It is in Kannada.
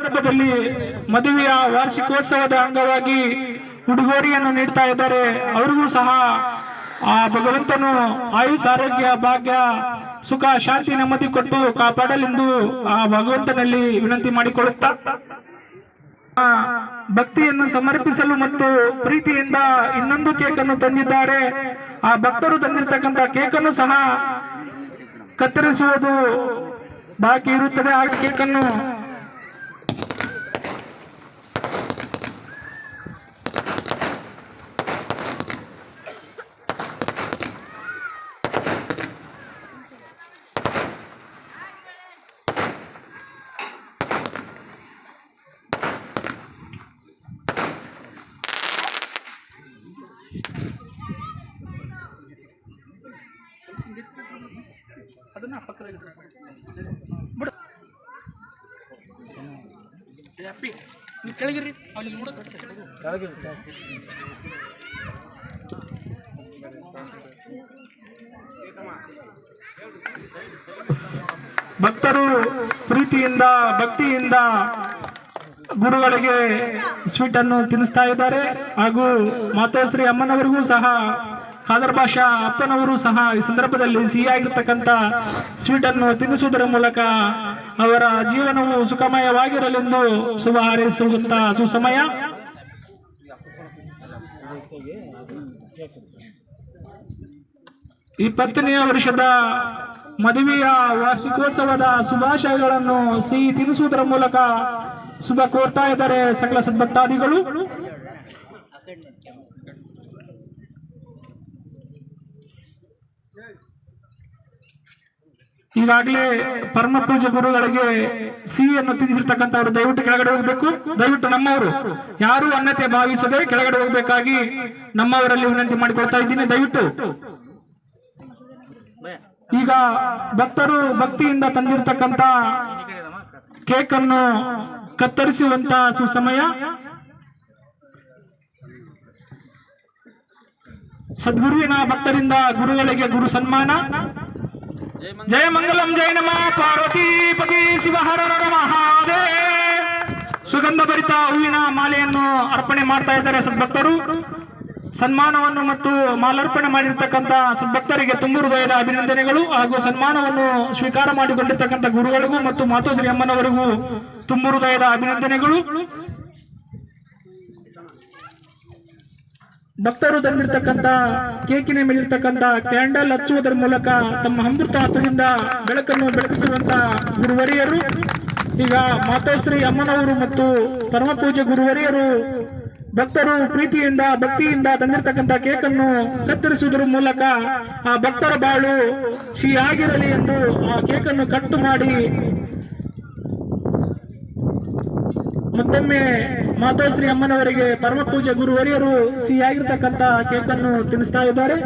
ಸಂದರ್ಭದಲ್ಲಿ ಮದುವೆಯ ವಾರ್ಷಿಕೋತ್ಸವದ ಅಂಗವಾಗಿ ಉಡುಗೊರೆಯನ್ನು ನೀಡ್ತಾ ಇದ್ದಾರೆ. ಅವರಿಗೂ ಸಹ ಆ ಭಗವಂತನು ಆಯುಷ್, ಆರೋಗ್ಯ, ಭಾಗ್ಯ, ಸುಖ, ಶಾಂತಿ, ನೆಮ್ಮದಿ ಕೊಟ್ಟು ಕಾಪಾಡಲೆಂದು ಆ ಭಗವಂತನಲ್ಲಿ ವಿನಂತಿ ಮಾಡಿಕೊಳ್ಳುತ್ತಾ ಭಕ್ತಿಯನ್ನು ಸಮರ್ಪಿಸಲು ಮತ್ತು ಪ್ರೀತಿಯಿಂದ ಇನ್ನೊಂದು ಕೇಕನ್ನು ತಂದಿದ್ದಾರೆ. ಆ ಭಕ್ತರು ತಂದಿರತಕ್ಕಂತ ಕೇಕನ್ನು ಸಹ ಕತ್ತರಿಸುವುದು ಬಾಕಿ ಇರುತ್ತದೆ. ಆ ಕೇಕನ್ನು ಅಪ್ಪಿ, ನೀವು ಕೆಳಗಿರಿ ಭಕ್ತರು ಪ್ರೀತಿಯಿಂದ, ಭಕ್ತಿಯಿಂದ ಗುರುಗಳಿಗೆ ಸ್ವೀಟ್ ಅನ್ನು ತಿನ್ನಿಸ್ತಾ ಇದ್ದಾರೆ ಹಾಗೂ ಮಾತೋಶ್ರೀ ಅಮ್ಮನವರಿಗೂ ಸಹ ಖಾದರ್ ಭಾಷಾ ಅಪ್ಪನವರು ಸಹ ಈ ಸಂದರ್ಭದಲ್ಲಿ ಸಿಹಿಯಾಗಿರ್ತಕ್ಕಂಥ ಸ್ವೀಟನ್ನು ತಿನ್ನಿಸುವುದರ ಮೂಲಕ ಅವರ ಜೀವನವು ಸುಖಮಯವಾಗಿರಲೆಂದು ಶುಭ ಹಾರೈಸುವಂತ ಸುಸಮಯ. ಇಪ್ಪತ್ತನೆಯ ವರ್ಷದ ಮದುವೆಯ ವಾರ್ಷಿಕೋತ್ಸವದ ಶುಭಾಶಯಗಳನ್ನು ಸಿಹಿ ತಿನ್ನಿಸುವುದರ ಮೂಲಕ ಶುಭ ಕೋರ್ತಾ ಇದ್ದಾರೆ ಸಕಲ ಸದ್ಭಕ್ತಾದಿಗಳು. ಈಗಾಗಲೇ ಪರಮ ಪೂಜ್ಯ ಗುರುಗಳಿಗೆ ಸಿಹಿಯನ್ನು ತಿನ್ನಿಸಿರ್ತಕ್ಕಂಥವ್ರು ದಯವಿಟ್ಟು ಕೆಳಗಡೆ ಹೋಗ್ಬೇಕು. ದಯವಿಟ್ಟು ನಮ್ಮವರು, ಯಾರು ಅನ್ನತೆ ಭಾವಿಸದೆ ಕೆಳಗಡೆ ಹೋಗ್ಬೇಕಾಗಿ ನಮ್ಮವರಲ್ಲಿ ವಿನಂತಿ ಮಾಡಿಕೊಳ್ತಾ ಇದ್ದೀನಿ. ದಯವಿಟ್ಟು ಈಗ ಭಕ್ತರು ಭಕ್ತಿಯಿಂದ ತಂದಿರತಕ್ಕಂತ ಕೇಕ್ ಅನ್ನು ಕತ್ತರಿಸುವಂತ ಸುಸಮಯ ಸದ್ಗುರುವಿನ ಭಕ್ತರಿಂದ ಗುರುಗಳಿಗೆ ಗುರು ಸನ್ಮಾನ. ಜಯ ಮಂಗಲಂ, ಜಯ ನಮ. ಪಾರ್ವತಿ ಪತಿ ಶಿವಹರ ಹರ ಸುಗಂಧ ಭರಿತ ಹೂವಿನ ಮಾಲೆಯನ್ನು ಅರ್ಪಣೆ ಮಾಡ್ತಾ ಇದ್ದಾರೆ ಸದ್ಭಕ್ತರು. ಸನ್ಮಾನವನ್ನು ಮತ್ತು ಮಾಲಾರ್ಪಣೆ ಮಾಡಿರ್ತಕ್ಕಂಥ ಸದ್ಭಕ್ತರಿಗೆ ತುಂಬು ಹೃದಯದ ಅಭಿನಂದನೆಗಳು ಹಾಗೂ ಸನ್ಮಾನವನ್ನು ಸ್ವೀಕಾರ ಮಾಡಿಕೊಂಡಿರ್ತಕ್ಕಂಥ ಗುರುಗಳಿಗೂ ಮತ್ತು ಮಾತೋಶ್ರೀ ಅಮ್ಮನವರಿಗೂ ತುಂಬು ಹೃದಯದ ಅಭಿನಂದನೆಗಳು. ಭಕ್ತರು ತಂದಿರತಕ್ಕಂತ ಕೇಕಿನ ಮೇಲಿರ್ತಕ್ಕಂತ ಕ್ಯಾಂಡಲ್ ಹಚ್ಚುವುದರ ಮೂಲಕ ತಮ್ಮ ಅಮೃತ ಬೆಳಕನ್ನು ಬೆಳಗಿಸುವಂತ ಗುರುವರಿಯರು, ಈಗ ಮಾತೋಶ್ರೀ ಅಮ್ಮನವರು ಮತ್ತು ಪರಮ ಪೂಜೆ ಗುರುವರಿಯರು ಭಕ್ತರು ಪ್ರೀತಿಯಿಂದ, ಭಕ್ತಿಯಿಂದ ತಂದಿರತಕ್ಕಂತ ಕೇಕನ್ನು ಕತ್ತರಿಸುವುದರ ಮೂಲಕ ಆ ಭಕ್ತರ ಬಾಳು ಸಿಹಿಯಾಗಿರಲಿ ಎಂದು ಆ ಕೇಕನ್ನು ಕಟ್ಟು ಮಾಡಿ ಮತ್ತೊಮ್ಮೆ ಮಾತೋಶ್ರೀ ಅಮ್ಮನವರಿಗೆ ಪರಮ ಪೂಜೆ ಗುರುವರಿಯರು ಸಿಹಿಯಾಗಿರ್ತಕ್ಕಂಥ ಕೇಕನ್ನು ತಿನ್ನಿಸ್ತಾ ಇದ್ದಾರೆ.